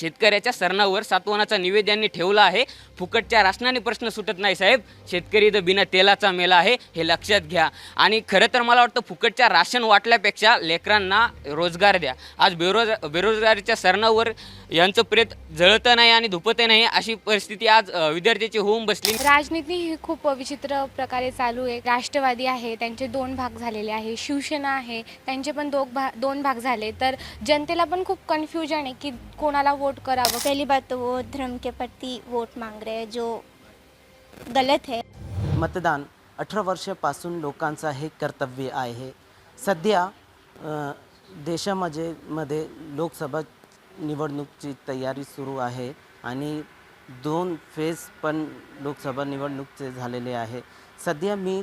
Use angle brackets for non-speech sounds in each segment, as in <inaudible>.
शेतकऱ्याच्या सरणावर सातवनाचा निवेद यांनी ठेवला आहे. फुकटच्या राशनाने प्रश्न सुटत नाही साहेब. शेतकरी तर बिना तेलाचा मेला आहे हे लक्षात घ्या. आणि खरं तर मला वाटतं फुकटच्या राशन वाटल्यापेक्षा लेकरांना रोजगार द्या. आज बेरोज बेरोजगारीच्या सरणावर यांचं प्रेत जळतं नाही आणि धुपत नाही अशी परिस्थिती आज विद्यार्थ्याची होऊन बसली. राजनीती ही खूप विचित्र प्रकारे चालू आहे. राष्ट्रवादी आहे त्यांचे दोन भाग झालेले आहे. शिवसेना आहे त्यांचे पण दोन भाग दोन भाग झाले. तर जनतेला पण खूप कन्फ्युजन आहे की कोणाला वोट करावं. पहली बात तो वो धर्म के प्रति वोट मांग रहे हैं जो गलत है। मतदान अठरा वर्षापासून लोकांचं हे कर्तव्य आहे. सध्या अ, देशामध्ये मध्ये लोकसभा निवडणूकची तयारी सुरू आहे आणि दोन फेज पण लोकसभा निवडणूकचे झालेले आहे. सध्या मी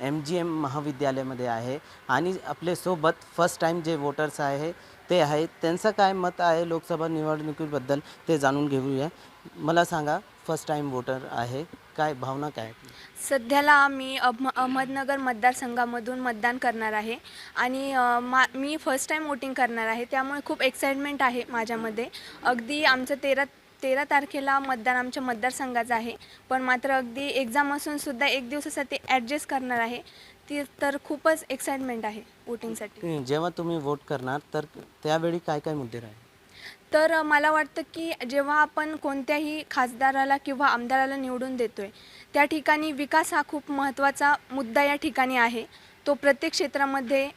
एम जी एम महाविद्यालयामध्ये आहे आणि आपल्यासोबत फर्स्ट टाईम जे वोटर्स आहे ते आहे. त्यांचं काय मत आहे लोकसभा निवडणुकीबद्दल ते जाणून घेऊया. मला सांगा फर्स्ट टाईम वोटर आहे. काय भावना काय? सध्याला मी अहम अहमदनगर मतदारसंघामधून मतदान करणार आहे. आणि मा मी फर्स्ट टाईम वोटिंग करणार आहे. त्यामुळे खूप एक्साइटमेंट आहे माझ्यामध्ये. अगदी आमचं तेरा तेरा तारखेला मतदान आमच्या मतदारसंघाचं आहे. पण मात्र अगदी एक्झाम असूनसुद्धा एक दिवसासाठी ॲडजस्ट करणार आहे. ती तर खूपच एक्साइटमेंट आहे वोटिंगसाठी जेव्हा तुम्ही वोट करणार तर त्यावेळी काय काय मुद्दे राहील? तर मला वाटतं की जेव्हा आपण कोणत्याही खासदाराला किंवा आमदाराला निवडून देतो आहे त्या ठिकाणी विकास हा खूप महत्त्वाचा मुद्दा या ठिकाणी आहे. तो प्रत्येक क्षेत्रामध्ये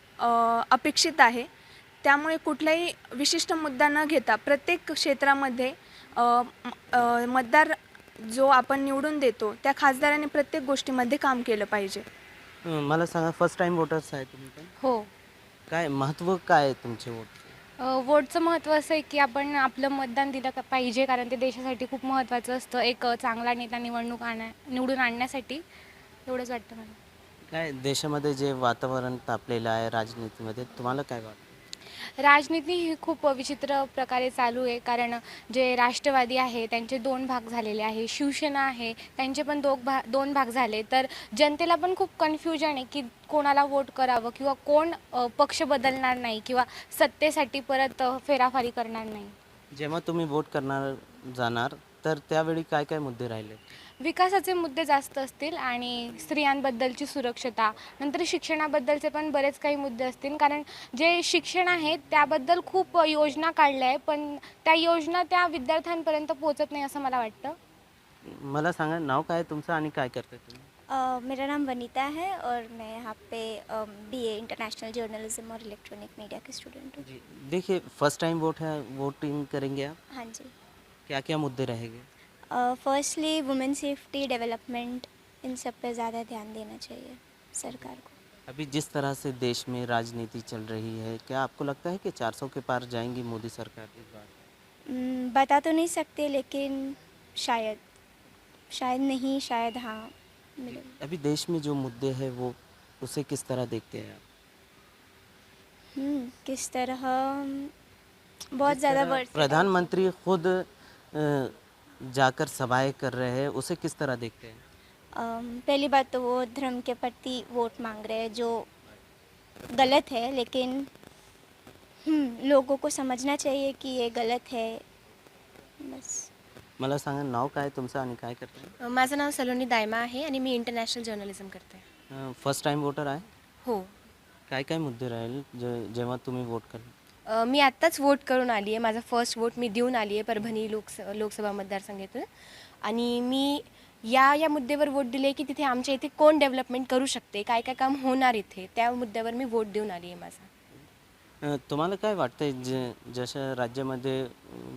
अपेक्षित आहे. त्यामुळे कुठलाही विशिष्ट मुद्दा न घेता प्रत्येक क्षेत्रामध्ये मतदार जो आपण निवडून देतो त्या खासदाराने प्रत्येक गोष्टीमध्ये काम केलं पाहिजे. अं, मला सांगा फर्स्ट टाइम वोटर्स आहे तुम्ही पण? हो. काय महत्त्व काय आहे तुमचे वोट? अ, वोटचं महत्त्व असं आहे की आपण आपलं मतदान दिलं का पाहिजे कारण ते देशासाठी खूप महत्त्वाचं असतं. एक अ, चांगला नेता निवडणूक आणण्या निवडून आणण्यासाठी एवढंच वाटतं मला. काय देशामध्ये जे वातावरण तापलेलं आहे राजनीतीमध्ये तुम्हाला काय वाटतं? राजनीती ही खूप विचित्र प्रकारे चालू आहे कारण जे राष्ट्रवादी आहे त्यांचे दोन भाग झालेले आहे. शिवसेना आहे त्यांचे पण दोन भा दोन भाग झाले. तर जनतेला पण खूप कन्फ्युजन आहे की कोणाला वोट करावं किंवा कोण पक्ष बदलणार नाही किंवा सत्तेसाठी परत फेराफारी करणार नाही. जेव्हा तुम्ही वोट करणार जाणार तर त्यावेळी काय काय मुद्दे राहिले? विकासाचे मुद्दे जास्त असतील आणि स्त्रियांबद्दलची सुरक्षता नंतर शिक्षणाबद्दलचे पण बरेच काही मुद्दे असतील. कारण जे शिक्षण आहे त्याबद्दल खूप योजना काढल्या आहे पण त्या योजना त्या विद्यार्थ्यांपर्यंत पोहोचत नाही असं मला वाटतं. मला सांगा नाव काय तुमचं आणि काय करताय तुम्ही? अ, मेरा नाम वनीता है और मैं यहाँ पे बी ए इंटरनेशनल जर्नलिज्म और इलेक्ट्रॉनिक मीडिया की स्टूडेंट हूँ। जी देखिए फर्स्ट टाइम वोट है वोटिंग करेंगे आप। हाँ जी। क्या क्या मुद्दे रहेंगे? फर्स्टली वुमेन सेफ्टी डेवलपमेंट इन सब पे ज़्यादा ध्यान देना चाहिए सरकार को। अभी जिस तरह से देश में राजनीति चल रही है क्या आपको लगता है कि 400 के पार जाएँगी मोदी सरकार इस बार? बता तो नहीं सकते लेकिन शायद शायद नहीं शायद हाँ अभी देश में जो मुद्दे हैं वो उसे किस तरह देखते हैं आप? हम्म, किस तरह बहुत ज़्यादा प्रधानमंत्री खुद जाकर सभाएँ कर रहे हैं उसे किस तरह देखते हैं? पहली बात तो वो धर्म के प्रति वोट मांग रहे हैं जो गलत है लेकिन हम्म, लोगों को समझना चाहिए कि ये गलत है। बस। मला सांगा नाव काय तुमचं आणि काय करताय? माझं नाव सलोनी दायमा आहे आणि मी इंटरनॅशनल जर्नलिझम करते. फ़र्स्ट टाइम वोटर आहे? हो. काय काय मुद्दे राहील जे जेव्हा तुम्ही वोट करणार? अ, मी आत्ताच वोट करून आली आहे माझा फर्स्ट वोट मी देऊन आली आहे परभणी लोकस लोकसभा मतदारसंघातून. आणि मी या या मुद्द्यावर वोट दिले की तिथे आमच्या इथे कोण डेव्हलपमेंट करू शकते? काय काय काम होणार इथे? त्या मुद्द्यावर मी वोट देऊन आली आहे माझा. अ, तुम्हाला काय वाटतंय? जे जसं राज्यामध्ये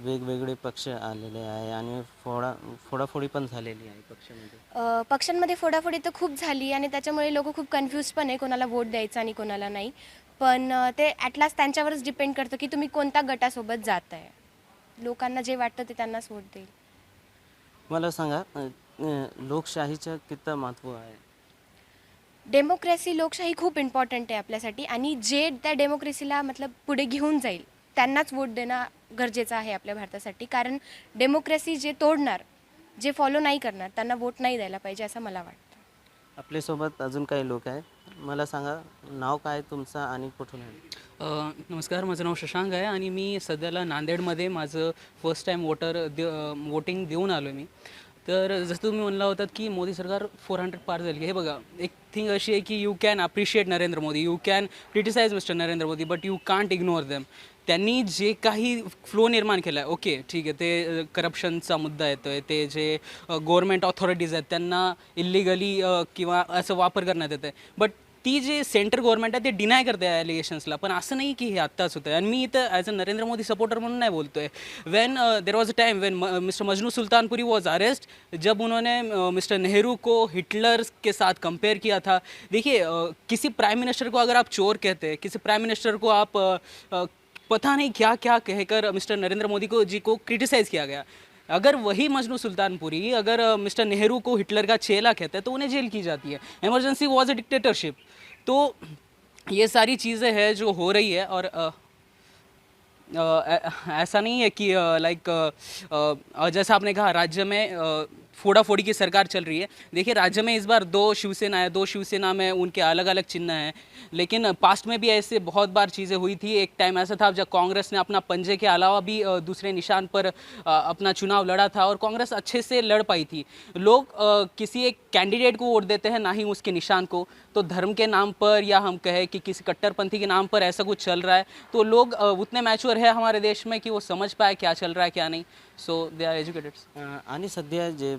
वेगवेगळे पक्ष आलेले आहे आणि फोडा फोडाफोडी पण झालेली आहे पक्षामध्ये. अ, पक्षांमध्ये फोडाफोडी तर खूप झाली आणि त्याच्यामुळे लोक खूप कन्फ्यूज पण आहे कोणाला वोट द्यायचा आणि कोणाला नाही. पण ते ॲटलास्ट त्यांच्यावरच डिपेंड करतं की तुम्ही कोणत्या गटासोबत जात आहे लोकांना जे वाटतं ते त्यांनाच वोट देईल. मला सांगा लोकशाहीचं किती महत्त्व आहे? डेमोक्रेसी लोकशाही खूप इम्पॉर्टंट आहे आपल्यासाठी आणि जे त्या डेमोक्रेसीला मतलब पुढे घेऊन जाईल त्यांनाच वोट देणं गरजेचं आहे आपल्या भारतासाठी. कारण डेमोक्रेसी जे तोडणार जे फॉलो नाही करणार त्यांना वोट नाही द्यायला पाहिजे असं मला वाटतं. आपल्यासोबत अजून काही लोक आहेत? मला सांगा नाव काय तुमचं आणि कुठून आहे? अ, नमस्कार माझं नाव शशांक आहे आणि मी सध्याला नांदेडमध्ये माझं फर्स्ट टाईम वोटर दे वोटिंग देऊन आलो आहे मी. तर जसं तुम्ही म्हणला होतात की मोदी सरकार फोर हंड्रेड पार झाली हे बघा एक थिंग अशी आहे की you can appreciate Narendra Modi you can criticise mister Narendra Modi but you can't ignore them त्यांनी जे काही फ्लो निर्माण केला आहे ओके ठीक आहे ते करप्शनचा मुद्दा येतो आहे ते जे गव्हर्मेंट ऑथॉरिटीज आहेत त्यांना इलिगली किंवा असं वापर करण्यात येतं आहे बट ती जे सेंट्रल गव्हर्नमेंट आहे ते डिनाय करते आहे ॲलिगेशन्सला पण असं नाही की हे आत्ताच होतं आणि मी इथं as a Narendra Modi supporter म्हणून नाही बोलतो आहे when there was a time when mister Majnu Sultanpuri was arrest जब उन्होंने मिस्टर नेहरू को हिटलर के साथ कंपेयर किया था देखिए uh, किसी प्राइम मिनिस्टर को अगर आप चोर कहते हैं किसी प्राइम मिनिस्टर को आप uh, uh, पता नहीं क्या क्या कहकर मिस्टर नरेंद्र मोदी को जी को क्रिटिसाइज़ किया गया। अगर वही मजनू सुल्तानपुरी अगर मिस्टर नेहरू को हिटलर का चेला कहते हैं तो उन्हें जेल की जाती है। एमरजेंसी वॉज़ अ डिक्टेटरशिप तो ये सारी चीज़ें हैं जो हो रही है और आ, आ, ऐसा नहीं है कि लाइक जैसा आपने कहा राज्य में अ, फोड़ाफोड़ी की सरकार चल रही है। देखिए राज्य में इस बार दो शिवसेना है दो शिवसेना में उनके अलग अलग चिन्ह हैं। लेकिन पास्ट में भी ऐसे बहुत बार चीज़ें हुई थी। एक टाइम ऐसा था जब कांग्रेस ने अपना पंजे के अलावा भी दूसरे निशान पर अपना चुनाव लड़ा था और कांग्रेस अच्छे से लड़ पाई थी। लोग किसी एक कैंडिडेट को वोट देते हैं ना ही उसके निशान को। तो धर्म के नाम पर या हम कहें कि किसी कट्टरपंथी के नाम पर ऐसा कुछ चल रहा है। तो लोग उतने मैच्योर है हमारे देश में कि वो समझ पाए क्या चल रहा है क्या नहीं। सो दे आर एजुकेटेड आणि सध्या जे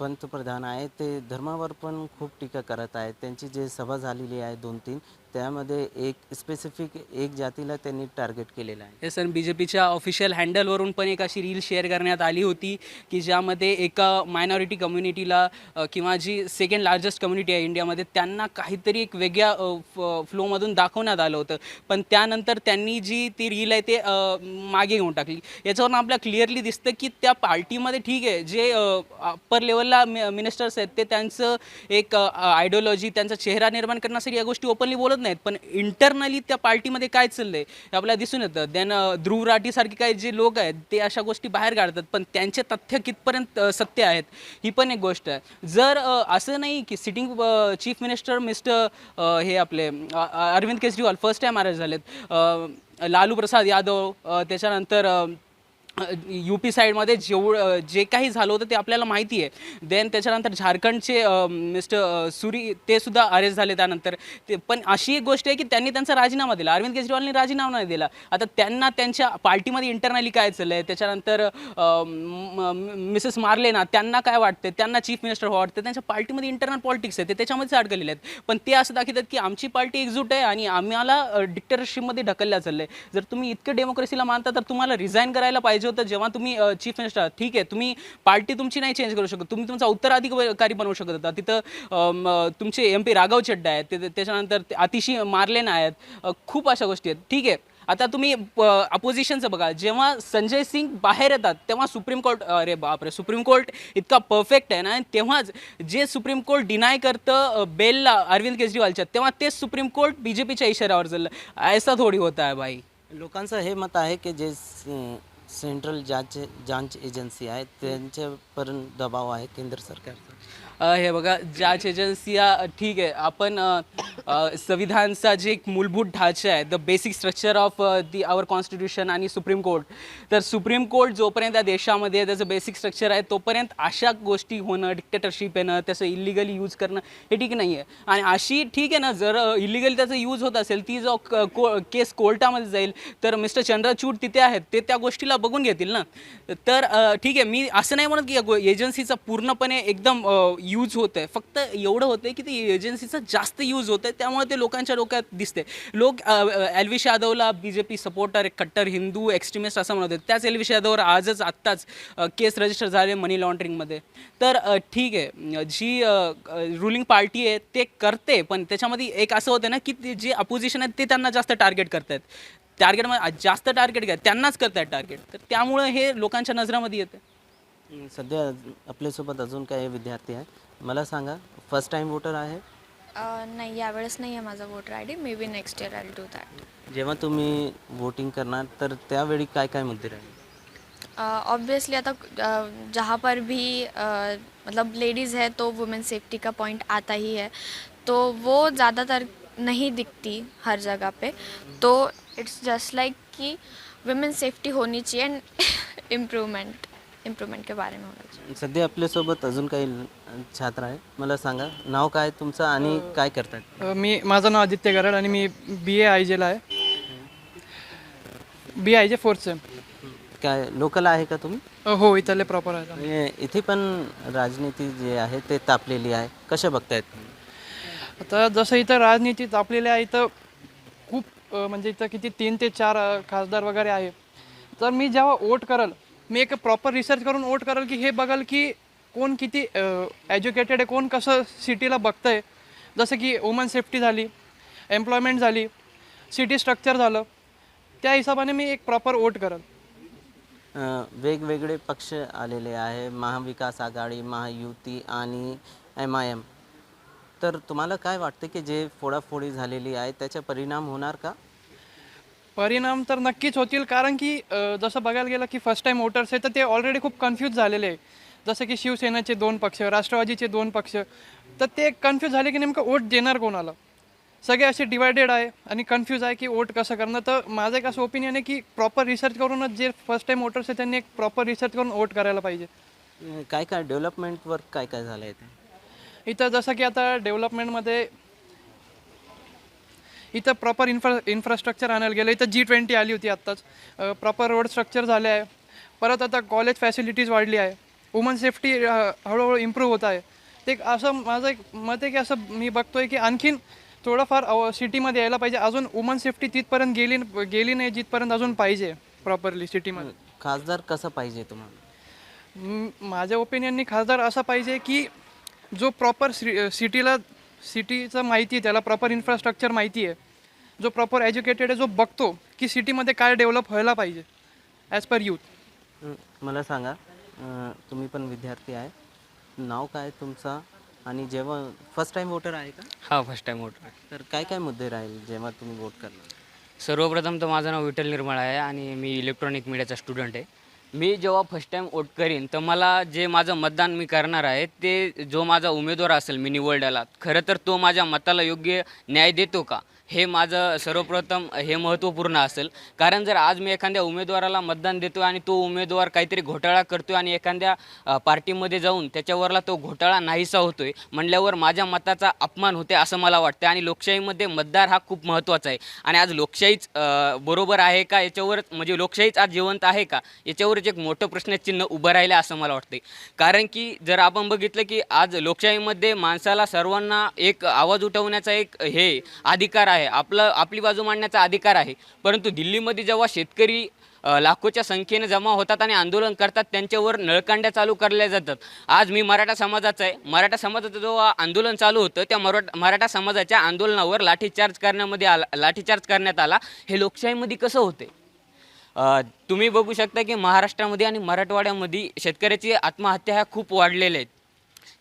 पंतप्रधान आहे ते धर्मावर पण खूप टीका करत आहेत. त्यांची जे सभा झालेली आहे दोन तीन त्यामध्ये एक स्पेसिफिक एक जातीला त्यांनी टार्गेट केलेलं आहे. हे सर बी जे पीच्या ऑफिशियल हँडलवरून पण एक अशी रील शेअर करण्यात आली होती की ज्यामध्ये एका मायनॉरिटी कम्युनिटीला किंवा जी सेकंड लार्जेस्ट कम्युनिटी आहे इंडियामध्ये त्यांना काहीतरी एक वेगळ्या फ- फ्लोमधून दाखवण्यात आलं होतं. पण त्यानंतर त्यांनी जी ती रील आहे ते मागे घेऊन टाकली. याच्यावरून आपल्याला क्लिअरली दिसतं की त्या पार्टीमध्ये ठीक आहे जे अप्पर लेवल लेवलला मिनिस्टर्स आहेत ते त्यांचं एक आयडिओलॉजी त्यांचा चेहरा निर्माण करण्यासाठी या गोष्टी ओपनली बोलत नाहीत. पण इंटरनली त्या पार्टीमध्ये काय चाललंय हे आपल्याला दिसून येतं. देन ध्रुव राठीसारखे काही जे लोक आहेत ते अशा गोष्टी बाहेर काढतात. पण त्यांचे तथ्य कितपर्यंत सत्य आहेत ही पण एक गोष्ट आहे. जर असं नाही की सिटिंग चीफ मिनिस्टर मिस्टर हे आपले Arvind Kejriwal first time arrest झालेत लालू प्रसाद यादव त्याच्यानंतर यू पी साईडमध्ये जेवढं जे काही झालं होतं ते आपल्याला माहिती आहे. देन त्याच्यानंतर झारखंडचे मिस्टर सुरी ते सुद्धा अरेस्ट झाले त्यानंतर. ते पण अशी एक गोष्ट आहे की त्यांनी त्यांचा राजीनामा दिला. अरविंद केजरीवालने राजीनामा नाही दिला. आता त्यांना त्यांच्या पार्टीमध्ये इंटरनली काय चाललं आहे त्याच्यानंतर मिसेस मार्लेना त्यांना काय वाटते त्यांना चीफ मिनिस्टर वाटतं त्यांच्या पार्टीमध्ये इंटरनल पॉलिटिक्स आहे. ते त्याच्यामध्येच अडकलेले आहेत. पण ते असं दाखवतात की आमची पार्टी एकजूट आहे आणि आम्हाला डिक्टेटरशिपमध्ये ढकलल्या चाललं आहे जर तुम्ही इतकं डेमोक्रेसीला मानता तर तुम्हाला रिझाईन करायला पाहिजे होतं जेव्हा तुम्ही चीफ मिनिस्टर ठीक आहे तुम्ही पार्टी तुमची नाही चेंज करू शकत. तुम्ही तुमचा उत्तराधिकारी बनवू शकत होता. तिथं तुमचे एम पी राघव चड्डा आहेत. ते- त्याच्यानंतर ते अतिशी मार्लेन आहेत. खूप अशा गोष्टी आहेत. ठीक आहे. आता तुम्ही अपोजिशनचं बघा. जेव्हा संजय सिंग बाहेर येतात तेव्हा सुप्रीम कोर्ट अरे बापरे! सुप्रीम कोर्ट इतका परफेक्ट आहे ना? तेव्हाच जे सुप्रीम कोर्ट डिनाय करतं बेलला अरविंद केजरीवालच्या तेव्हा तेच सुप्रीम कोर्ट बी जे पीच्या इशाऱ्यावर चाललं. ऐसा थोडी होता है भाई. लोकांचं हे मत आहे की जे सेंट्रल जांच जांच एजन्सी आहे. त्यांच्यापर्यंत दबाव आहे केंद्र सरकारचा. हे बघा जॅच एजन्सिया ठीक आहे. आपण संविधानचा जे एक मूलभूत ढाचा आहे the basic structure of the our constitution आणि सुप्रीम कोर्ट. तर सुप्रीम कोर्ट जोपर्यंत या देशामध्ये त्याचं बेसिक स्ट्रक्चर आहे तोपर्यंत अशा गोष्टी होणं डिक्टेटरशिप येणं त्याचं इलिगली यूज करणं हे ठीक नाही आहे आणि अशी ठीक आहे ना जर इलिगली त्याचा यूज होत असेल ती जो को केस कोर्टामध्ये जाईल तर मिस्टर चंद्रचूड तिथे आहेत ते त्या गोष्टीला बघून घेतील ना. तर ठीक आहे मी असं नाही म्हणत की एजन्सीचा पूर्णपणे एकदम यूज होत आहे फक्त एवढं होतं आहे की ते एजन्सीचा जास्त यूज होत आहे त्यामुळे ते लोकांच्या डोक्यात दिसते लोक अ, Elvish यादवला B J P supporter कट्टर हिंदू एक्स्ट्रीमिस्ट असं म्हणत होते. त्याच एल्विश यादववर आजच आत्ताच केस रजिस्टर झाले मनी लॉन्ड्रिंगमध्ये तर ठीक आहे. जी रुलिंग पार्टी आहे ते करते पण त्याच्यामध्ये एक असं होतं ना की ते जे अपोजिशन आहेत ते त्यांना जास्त टार्गेट करतायत. टार्गेटमध्ये जास्त टार्गेट घ्या त्यांनाच करतायत टार्गेट तर त्यामुळे हे लोकांच्या नजरामध्ये येतं सध्या आपल्यासोबत अजून काही विद्यार्थी आहे मला सांगा फर्स्ट टाइम वोटर आहे? नाही यावेळेस नाही आहे माझा voter I D maybe next year I do that जेव्हा तुम्ही वोटिंग करणार तर त्यावेळी काय काय मुद्दे राहील? ऑब्वियसली आता अ, जहाँ पर भी अ, मतलब लेडीज़ है तो वुमेन सेफ्टी का पॉइंट आता ही है. तो वो ज़्यादातर नहीं दिखती हर जगह पे. तो इट्स जस्ट लाइक कि वुमेन सेफ्टी होनी चाहिए एंड इम्प्रूवमेंट <laughs> इम्प्रूवमेंट के बारे में होना चाहिए। सध्या आपल्यासोबत अजून काही छात्र आहे मला सांगा नाव काय तुमचं आणि काय करतात? अ, मी माझं नाव आदित्य गरड आणि मी बी ए आय जेला आहे. B I J fourth sem काय लोकल आहे का तुम्ही? हो इथले प्रॉपर आहे. म्हणजे इथे पण राजनीती जी आहे ते तापलेली आहे. कशा बघतायत? तुम्ही? आता जसं इथं राजनीती तापलेली आहे इथं खूप अ, म्हणजे इथं किती तीन ते चार अ, खासदार वगैरे आहे. तर मी जेव्हा वोट करल मी एक प्रॉपर रिसर्च करून वोट करेल की हे बघाल की कोण किती एज्युकेटेड आहे कोण कसं सिटीला बघतं आहे जसं की वुमन सेफ्टी झाली एम्प्लॉयमेंट झाली सिटी स्ट्रक्चर झालं. त्या हिशोबाने मी एक प्रॉपर वोट करेल. वेगवेगळे पक्ष आलेले आहे. महाविकास आघाडी महायुती आणि एम आय एम तर तुम्हाला काय वाटतं की जे फोडाफोडी झालेली आहे त्याचा परिणाम होणार का? परिणाम तर नक्कीच होतील कारण की अ, जसं बघायला गेलं की फर्स्ट टाईम वोटर्स आहे तर ते ऑलरेडी खूप कन्फ्यूज झालेले आहे जसं की शिवसेनेचे दोन पक्ष राष्ट्रवादीचे दोन पक्ष तर ते कन्फ्यूज झाले की नेमकं वोट देणार कोणाला? सगळे असे डिवायडेड आहे आणि कन्फ्यूज आहे की वोट कसं करणं तर माझं एक असं ओपिनियन आहे की प्रॉपर रिसर्च करूनच जे फर्स्ट टाईम वोटर्स आहे त्यांनी एक प्रॉपर रिसर्च करून वोट करायला पाहिजे. काय काय डेव्हलपमेंटवर काय काय झालं आहे ते इथं जसं की आता डेव्हलपमेंटमध्ये इथं प्रॉपर इन्फ्रा इन्फ्रास्ट्रक्चर आणायला गेलं. इथं जी ट्वेंटी आली होती आत्ताच. प्रॉपर रोड स्ट्रक्चर झाले आहे. परत आता कॉलेज फॅसिलिटीज वाढली आहे. वुमन सेफ्टी हळूहळू इम्प्रूव्ह होत आहे. ते एक असं माझं एक मत आहे की असं मी बघतोय की आणखीन थोडंफार सिटीमध्ये यायला पाहिजे. अजून वुमन सेफ्टी तिथपर्यंत गेली गेली नाही जिथपर्यंत अजून पाहिजे प्रॉपरली सिटीमध्ये खासदार कसं पाहिजे तुम्हाला? माझ्या ओपिनियननी खासदार असा पाहिजे की जो प्रॉपर सिटीला सिटीचं माहिती आहे त्याला प्रॉपर इन्फ्रास्ट्रक्चर माहिती आहे. जो प्रॉपर एज्युकेटेड आहे जो बघतो की सिटीमध्ये काय डेव्हलप व्हायला पाहिजे ॲज पर यूथ मला सांगा अं, तुम्ही पण विद्यार्थी आहे. नाव काय तुमचा? आणि जेव्हा फर्स्ट टाइम वोटर आहे का? हा फर्स्ट टाईम वोटर तर काय काय मुद्दे राहील जेव्हा तुम्ही वोट करणार? सर्वप्रथम तर माझं नाव विठ्ठल निर्मळ आहे आणि मी इलेक्ट्रॉनिक मीडियाचा स्टुडंट आहे. मी जेव्हा फर्स्ट टाईम वोट करीन तर मला जे माझं मतदान मी करणार आहे ते जो माझा उमेदवार असेल मी निवडलेला खरं तर तो माझ्या मताला योग्य न्याय देतो का? हे माझं सर्वप्रथम हे महत्त्वपूर्ण असेल. कारण जर आज मी एखाद्या उमेदवाराला मतदान देतो आणि तो उमेदवार काहीतरी घोटाळा करतो आणि एखाद्या पार्टीमध्ये जाऊन त्याच्यावरला तो घोटाळा नाहीसा होतोय म्हणल्यावर माझ्या मताचा अपमान होते असं मला वाटतं आणि लोकशाहीमध्ये मतदार हा खूप महत्त्वाचा आहे. आणि आज लोकशाहीच बरोबर आहे का याच्यावरच म्हणजे लोकशाहीच आज जिवंत आहे का याच्यावरच एक मोठं प्रश्नचिन्ह उभं राहिलं असं मला वाटते कारण की जर आपण बघितलं की आज लोकशाहीमध्ये माणसाला सर्वांना एक आवाज उठवण्याचा एक हे अधिकार आहे. आपलं आपली बाजू मांडण्याचा अधिकार आहे. परंतु दिल्लीमध्ये जेव्हा शेतकरी लाखोच्या संख्येने जमा होतात आणि आंदोलन करतात त्यांच्यावर नळकांड्या चालू करल्या जातात. आज मी मराठा समाजाचा आहे. मराठा समाजाचं जेव्हा आंदोलन चालू होतं त्या मराठा मराठा समाजाच्या आंदोलनावर लाठीचार्ज करण्यामध्ये आला लाठीचार्ज करण्यात आला. हे लोकशाहीमध्ये कसं होते? तुम्ही बघू शकता की महाराष्ट्रामध्ये आणि मराठवाड्यामध्ये शेतकऱ्याची आत्महत्या ह्या खूप वाढलेल्या आहेत.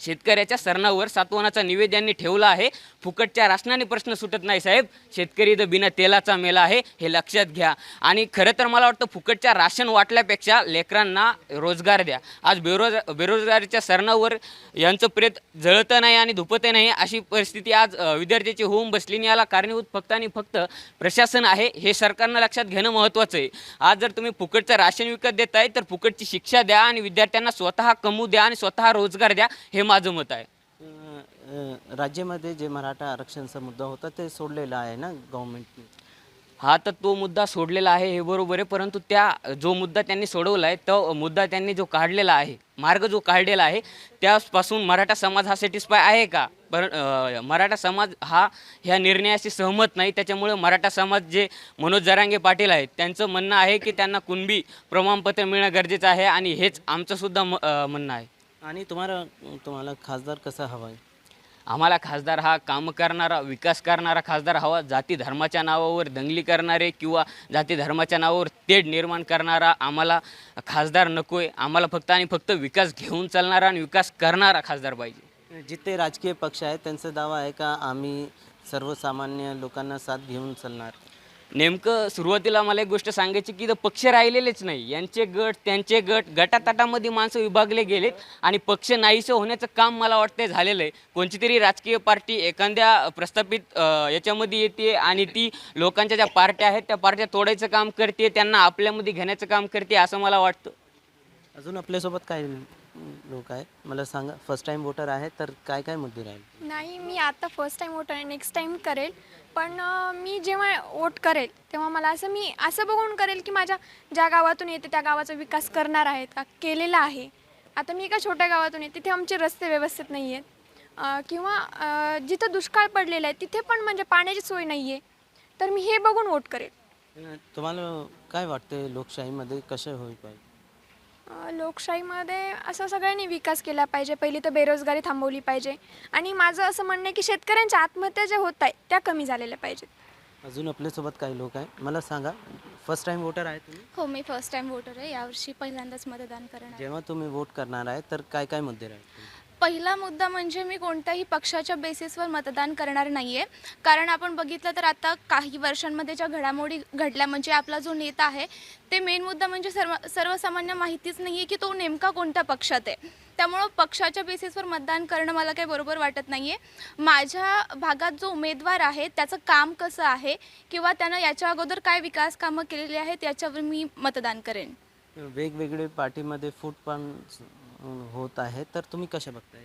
शेतकऱ्याच्या सरणावर सातवनाचा निवेद यांनी ठेवला आहे. फुकटच्या राशनाने प्रश्न सुटत नाही साहेब. शेतकरी तर बिना तेलाचा मेला आहे हे लक्षात घ्या. आणि खरं तर मला वाटतं फुकटच्या राशन वाटल्यापेक्षा लेकरांना रोजगार द्या. आज बेरोज बेरोजगारीच्या सरणावर यांचं प्रेत जळतं नाही आणि धुपतं नाही अशी परिस्थिती आज विद्यार्थ्याची होऊन बसली आणि याला कारणीभूत फक्त आणि फक्त प्रशासन आहे हे सरकारनं लक्षात घेणं महत्त्वाचं आहे. आज जर तुम्ही फुकटचं राशन विकत देताय तर फुकटची शिक्षा द्या आणि विद्यार्थ्यांना स्वतः कमवू द्या आणि स्वतः रोजगार द्या हे माझं मत आहे. राज्यामध्ये जे मराठा आरक्षणचा मुद्दा होता ते सोडलेला आहे ना गव्हर्नमेंटने हा तर तो मुद्दा सोडलेला आहे हे बरोबर आहे परंतु त्या जो मुद्दा त्यांनी सोडवला आहे तो मुद्दा त्यांनी जो काढलेला आहे मार्ग जो काढलेला आहे त्यापासून मराठा समाज हा सॅटिस्फाय आहे का? पर अं, मराठा समाज हा ह्या निर्णयाशी सहमत नाही त्याच्यामुळे मराठा समाज जे मनोज जरांगे पाटील आहेत त्यांचं म्हणणं आहे की त्यांना कुणबी प्रमाणपत्र मिळणं गरजेचं आहे आणि हेच आमचंसुद्धा म अं, म्हणणं आहे. आणि तुम्हाला तुम्हाला खासदार कसा हवा आहे आम्हाला खासदार हा काम करणारा विकास करणारा खासदार हवा. जाती धर्माच्या नावावर दंगली करणारे किंवा जाती धर्माच्या नावावर तेढ निर्माण करणारा आम्हाला खासदार नको आहे आम्हाला फक्त आणि फक्त विकास घेऊन चालणारा आणि विकास करणारा खासदार पाहिजे. जिथे राजकीय पक्ष आहेत त्यांचा दावा आहे का आम्ही सर्वसामान्य लोकांना साथ घेऊन चालणार? नेमकं सुरुवातीला मला एक गोष्ट सांगायची की इथं पक्ष राहिलेलेच नाही. यांचे गट त्यांचे गट गटातटामध्ये माणसं विभागले गेलेत आणि पक्ष नाहीसे होण्याचं काम मला वाटतं झालेलं आहे. कोणची तरी राजकीय पार्टी एखाद्या प्रस्थापित याच्यामध्ये येते आणि ती लोकांच्या ज्या पार्ट्या आहेत त्या पार्ट्या तोडायचं काम करते त्यांना आपल्यामध्ये घेण्याचं काम करते असं मला वाटतं. अजून आपल्यासोबत काय लोक आहेत. मला सांगा फर्स्ट टाइम वोटर आहे तर काय काय मुद्दे राहील? नाही मी आता फर्स्ट टाईम वोट आहे नेक्स्ट टाईम करेल. पण अं, मी जेव्हा वोट करेल तेव्हा मला असं मी असं बघून करेल की माझ्या ज्या गावातून येते त्या गावाचा विकास करणार आहेत का केलेला आहे. आता मी एका छोट्या गावातून येते तिथे आमचे रस्ते व्यवस्थित नाही आहेत. किंवा अं, जिथं दुष्काळ पडलेला आहे तिथे पण म्हणजे पाण्याची सोय नाही आहे. तर मी हे बघून वोट करेल. तुम्हाला काय वाटते लोकशाहीमध्ये कसं होईल पाहिजे? लोकशाहीमध्ये असं सगळ्यांनी विकास केला पाहिजे. पहिली तर बेरोजगारी थांबवली पाहिजे. आणि माझं असं म्हणणं आहे की शेतकऱ्यांच्या आत्महत्या ज्या होत आहेत त्या कमी झालेल्या पाहिजेत. अजून आपल्यासोबत काही लोक आहे मला सांगा फर्स्ट टाइम वोटर आहे तुम्ही? हो मी फर्स्ट टाइम वोटर आहे. यावर्षी पहिल्यांदाच मतदान करणार जेव्हा तुम्ही वोट करणार आहे तर काय काय मुद्दे राहील पहिला मुद्दा म्हणजे मी कोणत्याही पक्षाच्या बेसिसवर मतदान करणार नाही आहे कारण आपण बघितलं तर आता काही वर्षांमध्ये ज्या घडामोडी घडल्या म्हणजे आपला जो नेता आहे ते मेन मुद्दा म्हणजे सर्व सर्वसामान्य माहितीच नाही आहे की तो नेमका कोणत्या पक्षात आहे. त्यामुळं पक्षाच्या बेसिसवर मतदान करणं मला काही बरोबर वाटत नाही आहे माझ्या भागात जो उमेदवार आहे त्याचं काम कसं आहे किंवा त्यानं याच्या अगोदर काय विकास कामं केलेली आहेत याच्यावर मी मतदान करेन. वेगवेगळे पार्टीमध्ये फूट पण होत आहे तर तुम्ही कशा बघताय?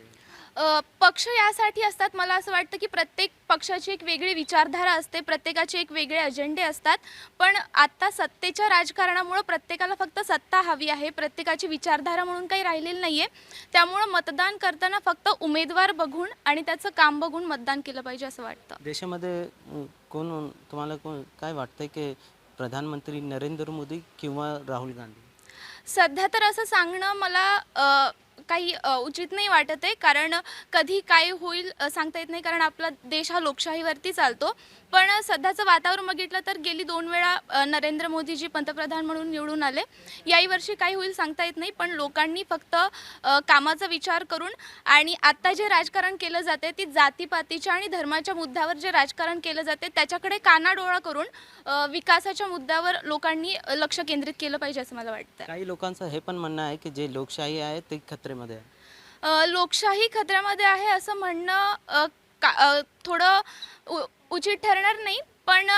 अ, पक्ष यासाठी असतात. मला असं वाटतं की प्रत्येक पक्षाची एक वेगळी विचारधारा असते प्रत्येकाचे एक वेगळे अजेंडे असतात. पण आत्ता सत्तेच्या राजकारणामुळं प्रत्येकाला फक्त सत्ता हवी आहे प्रत्येकाची विचारधारा म्हणून काही राहिलेली नाही आहे त्यामुळं मतदान करताना फक्त उमेदवार बघून आणि त्याचं काम बघून मतदान केलं पाहिजे असं वाटतं. देशामध्ये अं, कोण तुम्हाला कोण काय वाटतंय की प्रधानमंत्री नरेंद्र मोदी किंवा राहुल गांधी? सध्या तर असं सांगणं मला काही उचित नाही वाटत आहे. कारण कधी काय होईल सांगता येत नाही. कारण आपला देश हा लोकशाहीवरती चालतो. पण सध्याचं वातावरण बघितलं तर गेली दोन वेळा नरेंद्र मोदीजी पंतप्रधान म्हणून निवडून आले. याही वर्षी काय होईल सांगता येत नाही. पण लोकांनी फक्त कामाचा विचार करून आणि आत्ता जे राजकारण केलं जाते ती जातीपातीच्या आणि धर्माच्या मुद्द्यावर जे राजकारण केलं जाते त्याच्याकडे कानाडोळा करून विकासाच्या मुद्द्यावर लोकांनी लक्ष केंद्रित केलं पाहिजे असं मला वाटतं काही लोकांचं हे पण म्हणणं आहे की जे लोकशाही आहे ते खतरेमध्ये आहे? अ, लोकशाही खतऱ्यामध्ये आहे असं म्हणणं अ, का अ, थोडं उ- उचित ठरणार नाही. पण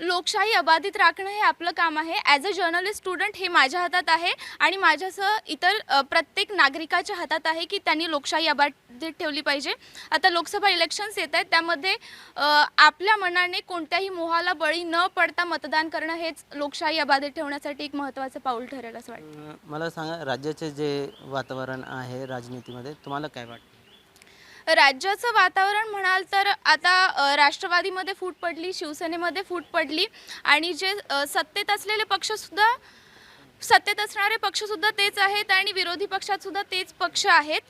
लोकशाही अबाधित राखणं हे आपलं काम आहे. ॲज अ जर्नलिस्ट स्टुडंट हे माझ्या हातात आहे आणि माझ्यासह इतर प्रत्येक नागरिकाच्या हातात आहे की त्यांनी लोकशाही अबाधित ठेवली पाहिजे. आता लोकसभा इलेक्शन्स येत आहेत त्यामध्ये आपल्या मनाने कोणत्याही मोहाला बळी न पडता मतदान करणं हेच लोकशाही अबाधित ठेवण्यासाठी एक महत्त्वाचं पाऊल ठरेल असं वाटतं. मला सांगा राज्याचे जे वातावरण आहे राजनीतीमध्ये तुम्हाला काय वाटतं? राज्याचं वातावरण म्हणाल तर आता राष्ट्रवादीमध्ये फूट पडली शिवसेनेमध्ये फूट पडली आणि जे सत्तेत असलेले पक्षसुद्धा सत्तेत असणारे पक्षसुद्धा तेच आहेत आणि विरोधी पक्षातसुद्धा तेच पक्ष आहेत.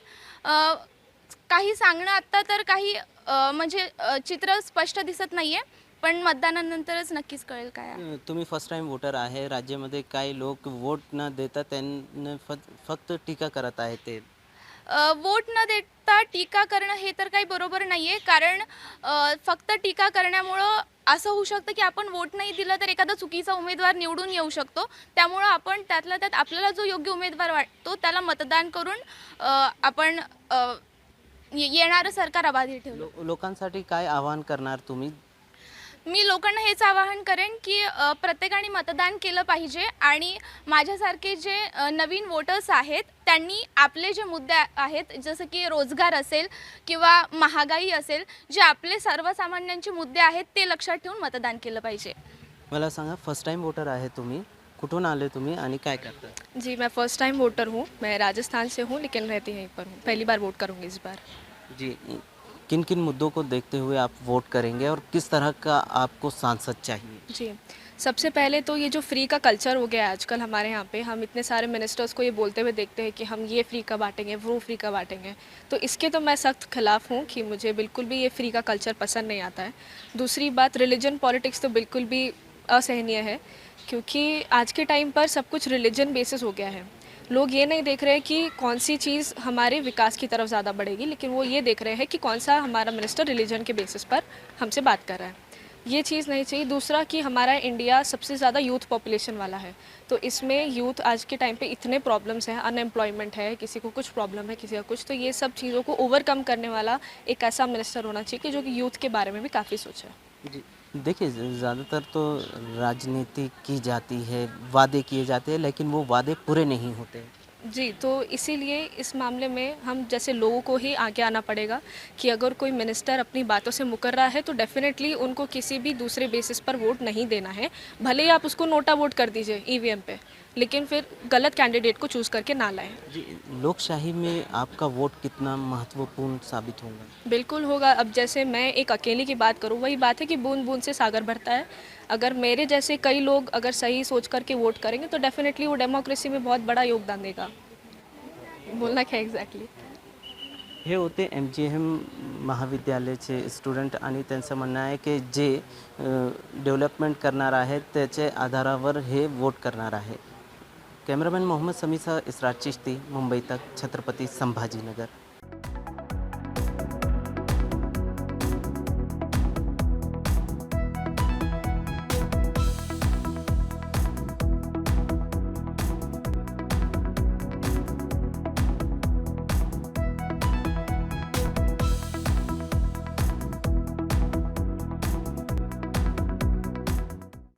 काही सांगणं आत्ता तर काही म्हणजे चित्र स्पष्ट दिसत नाही आहे पण मतदानानंतरच नक्कीच कळेल काय तुम्ही फर्स्ट टाइम वोटर आहे राज्यामध्ये काही लोक वोट न देता त्यांना फक्त फक्त टीका करत आहे ते. वोट न देता टीका करणं हे तर काही बरोबर नाही आहे कारण फक्त टीका करण्यामुळं असं होऊ शकतं की आपण वोट नाही दिलं तर एखादा चुकीचा उमेदवार निवडून येऊ शकतो. त्यामुळं आपण त्यातल्या त्यात आपल्याला जो योग्य उमेदवार वाटतो त्याला मतदान करून आपण ये- येणारं सरकार अबाधित ठेवलं. लो- लोकांसाठी काय आवाहन करणार तुम्ही? मी लोकांना हेच आवाहन करेन की प्रत्येकाने मतदान केलं पाहिजे आणि माझ्यासारखे जे नवीन वोटर्स आहेत त्यांनी आपले जे मुद्दे आहेत जसं की रोजगार असेल किंवा महागाई असेल जे आपले सर्वसामान्यांचे मुद्दे आहेत ते लक्षात ठेवून मतदान केलं पाहिजे. मला सांगा फर्स्ट टाइम वोटर आहे तुम्ही. कुठून आले तुम्ही आणि काय करता? जी मैं फ़र्स्ट टाइम वोटर हूँ. मैं राजस्थान से हूँ लेकिन रहती यहीं पर हूँ. पहली बार वोट करूँगी इस बार. जी किन किन मुद्दों को देखते हुए आप वोट करेंगे और किस तरह का आपको सांसद चाहिए? जी। सबसे पहले तो ये जो फ्री का कल्चर हो गया है आजकल हमारे यहाँ पे, हम इतने सारे मिनिस्टर्स को ये बोलते हुए देखते हैं कि हम ये फ्री का बांटेंगे, वो फ्री का बांटेंगे। तो इसके तो मैं सख्त खिलाफ़ हूँ कि मुझे बिल्कुल भी ये फ्री का कल्चर पसंद नहीं आता है। दूसरी बात रिलीजन पॉलिटिक्स तो बिल्कुल भी असहनीय है, क्योंकि आज के टाइम पर सब कुछ रिलीजन बेसिस हो गया है। लोग ये नहीं देख रहे हैं कि कौन सी चीज़ हमारे विकास की तरफ़ ज़्यादा बढ़ेगी, लेकिन वो ये देख रहे हैं कि कौन सा हमारा मिनिस्टर रिलीजन के बेसिस पर हमसे बात कर रहा है। ये चीज़ नहीं चाहिए। दूसरा कि हमारा इंडिया सबसे ज़्यादा यूथ पॉपुलेशन वाला है। तो इसमें यूथ आज के टाइम पे इतने प्रॉब्लम्स हैं अनएम्प्लॉयमेंट है, किसी को कुछ प्रॉब्लम है, किसी का कुछ तो ये सब चीज़ों को ओवरकम करने वाला एक ऐसा मिनिस्टर होना चाहिए कि जो कि यूथ के बारे में भी काफ़ी सोचे। जी। देखिए ज़्यादातर तो राजनीति की जाती है वादे किए जाते हैं लेकिन वो वादे पूरे नहीं होते। जी तो इसीलिए इस मामले में हम जैसे लोगों को ही आगे आना पड़ेगा कि अगर कोई मिनिस्टर अपनी बातों से मुकर रहा है तो डेफिनेटली उनको किसी भी दूसरे बेसिस पर वोट नहीं देना है। भले ही आप उसको नोटा वोट कर दीजिए ईवीएम पे लेकिन फिर गलत कैंडिडेट को चूज़ करके ना लाएँ। जी लोकशाही में आपका वोट कितना महत्वपूर्ण साबित होगा? बिल्कुल होगा। अब जैसे मैं एक अकेले की बात करूँ वही बात है कि बूंद बूंद से सागर भरता है। अगर मेरे जैसे कई लोग अगर सही सोच करके वोट करेंगे तो डेफिनेटली वो डेमोक्रेसी में बहुत बड़ा योगदान देगा। बोलना क्या एक्झॅक्टली हे होते एम जी एम महाविद्यालयाचे स्टुडंट आणि त्यांचं म्हणणं आहे की जे डेव्हलपमेंट करणार आहेत त्याच्या आधारावर हे वोट करणार आहे. कॅमेरामॅन मोहम्मद समीसा इस्रात चिश्ती मुंबई तक छत्रपती संभाजीनगर.